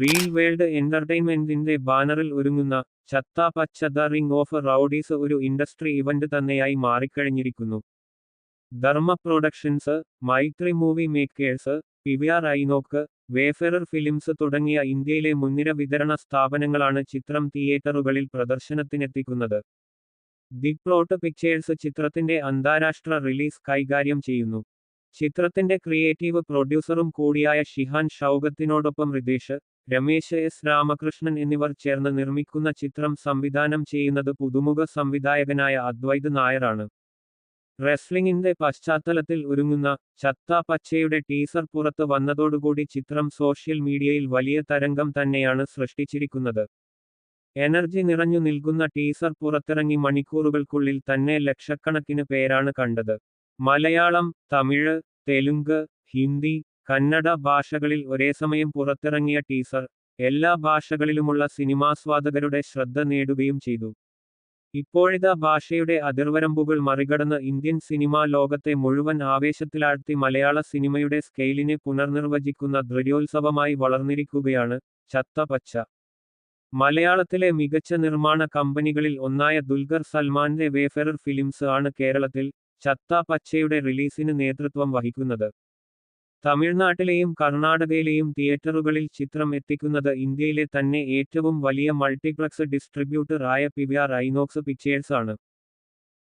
Reel world എന്റർടൈൻമെന്റിന്റെ ബാനറിൽ ഒരുങ്ങുന്ന ചത്ത പച്ച ദ റിംഗ് ഓഫ് റൌഡീസ് ഒരു ഇൻഡസ്ട്രി ഇവന്റ് തന്നെയായി മാറിക്കഴിഞ്ഞിരിക്കുന്നു. Dharma productions Mythri movie makers PVR INOX Wayfarer films തുടങ്ങിയ ഇന്ത്യയിലെ മുൻനിര വിതരണ സ്ഥാപനങ്ങളാണ് ചിത്രം തിയേറ്ററുകളിൽ പ്രദർശനത്തിനെത്തിക്കുന്നത്. ദി പ്ലോട്ട് പിക്ചേഴ്സ് ചിത്രത്തിന്റെ അന്താരാഷ്ട്ര റിലീസ് കൈകാര്യം ചെയ്യുന്നു. ചിത്രത്തിന്റെ ക്രിയേറ്റീവ് പ്രൊഡ്യൂസറും കൂടിയായ ഷിഹാൻ ഷൗഗത്തിനോടൊപ്പം റിതേഷ് രമേശ് എസ് രാമകൃഷ്ണൻ എന്നിവർ ചേർന്ന് നിർമ്മിക്കുന്ന ചിത്രം സംവിധാനം ചെയ്യുന്നത് പുതുമുഖ സംവിധായകനായ അദ്വൈത് നായരാണ്. റെസ്ലിംഗിന്റെ പശ്ചാത്തലത്തിൽ ഒരുങ്ങുന്ന ചത്ത പച്ചയുടെ ടീസർ പുറത്ത് വന്നതോടുകൂടി ചിത്രം സോഷ്യൽ മീഡിയയിൽ വലിയ തരംഗം തന്നെയാണ് സൃഷ്ടിച്ചിരിക്കുന്നത്. എനർജി നിറഞ്ഞു നിൽക്കുന്ന ടീസർ പുറത്തിറങ്ങി മണിക്കൂറുകൾക്കുള്ളിൽ തന്നെ ലക്ഷക്കണക്കിന് പേരാണ് കണ്ടത്. മലയാളം തമിഴ് തെലുങ്ക് ഹിന്ദി കന്നഡ ഭാഷകളിൽ ഒരേസമയം പുറത്തിറങ്ങിയ ടീസർ എല്ലാ ഭാഷകളിലുമുള്ള സിനിമാസ്വാദകരുടെ ശ്രദ്ധ നേടുകയും ചെയ്തു. ഇപ്പോഴിതാ ഭാഷയുടെ അതിർവരമ്പുകൾ മറികടന്ന് ഇന്ത്യൻ സിനിമാ ലോകത്തെ മുഴുവൻ ആവേശത്തിലാഴ്ത്തി മലയാള സിനിമയുടെ സ്കെയിലിനെ പുനർനിർവചിക്കുന്ന ദൃഢോത്സവമായി വളർന്നിരിക്കുകയാണ് ചത്ത പച്ച മലയാളത്തിലെ മികച്ച നിർമ്മാണ കമ്പനികളിൽ ഒന്നായ ദുൽഖർ സൽമാന്റെ വേഫെറർ ഫിലിംസ് ആണ് കേരളത്തിൽ ചത്ത പച്ചയുടെ റിലീസിന് നേതൃത്വം വഹിക്കുന്നത്. തമിഴ്നാട്ടിലെയും കർണാടകയിലെയും തിയേറ്ററുകളിൽ ചിത്രം എത്തിക്കുന്നത് ഇന്ത്യയിലെ തന്നെ ഏറ്റവും വലിയ മൾട്ടിപ്ലക്സ് ഡിസ്ട്രിബ്യൂട്ടർ ആയ പിവിആർ ഐനോക്സ് പിക്ചേഴ്സ് ആണ്.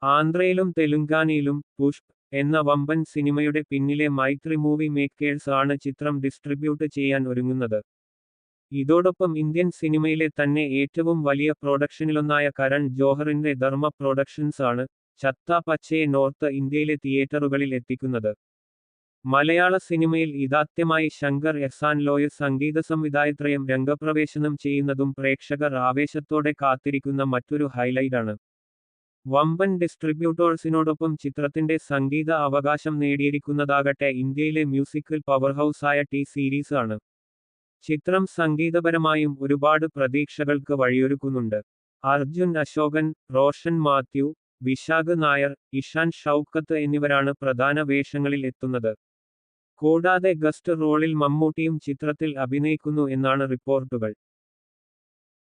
ആന്ധ്രയിലും തെലുങ്കാനയിലും പുഷ്പ് എന്ന വമ്പൻ സിനിമയുടെ പിന്നിലെ മൈത്രി മൂവി മേക്കേഴ്സ് ആണ് ചിത്രം ഡിസ്ട്രിബ്യൂട്ട് ചെയ്യാൻ ഒരുങ്ങുന്നത്. ഇതോടൊപ്പം ഇന്ത്യൻ സിനിമയിലെ തന്നെ ഏറ്റവും വലിയ പ്രൊഡക്ഷനിലൊന്നായ കരൺ ജോഹറിന്റെ ധർമ്മ പ്രൊഡക്ഷൻസ് ആണ് ചത്ത പച്ചയെ നോർത്ത് ഇന്ത്യയിലെ തിയേറ്ററുകളിൽ എത്തിക്കുന്നത്. മലയാള സിനിമയിൽ ഇതാദ്യമായി ശങ്കർ എഹ്സാൻ ലോയർ സംഗീത സംവിധായത്രയം രംഗപ്രവേശനം ചെയ്യുന്നതും പ്രേക്ഷകർ ആവേശത്തോടെ കാത്തിരിക്കുന്ന മറ്റൊരു ഹൈലൈറ്റാണ്. വമ്പൻ ഡിസ്ട്രിബ്യൂട്ടേഴ്സിനോടൊപ്പം ചിത്രത്തിന്റെ സംഗീത അവകാശം നേടിയിരിക്കുന്നതാകട്ടെ ഇന്ത്യയിലെ മ്യൂസിക്കൽ പവർഹൌസായ ടി സീരീസ് ആണ്. ചിത്രം സംഗീതപരമായും ഒരുപാട് പ്രതീക്ഷകൾക്ക് വഴിയൊരുക്കുന്നുണ്ട്. അർജുൻ അശോകൻ റോഷൻ മാത്യു വിശാഖ് നായർ ഇഷാൻ ഷൗക്കത്ത് എന്നിവരാണ് പ്രധാന വേഷങ്ങളിൽ എത്തുന്നത്. കൂടാതെ ഗസ്റ്റ് റോളിൽ മമ്മൂട്ടിയും ചിത്രത്തിൽ അഭിനയിക്കുന്നു എന്നാണ് റിപ്പോർട്ടുകൾ.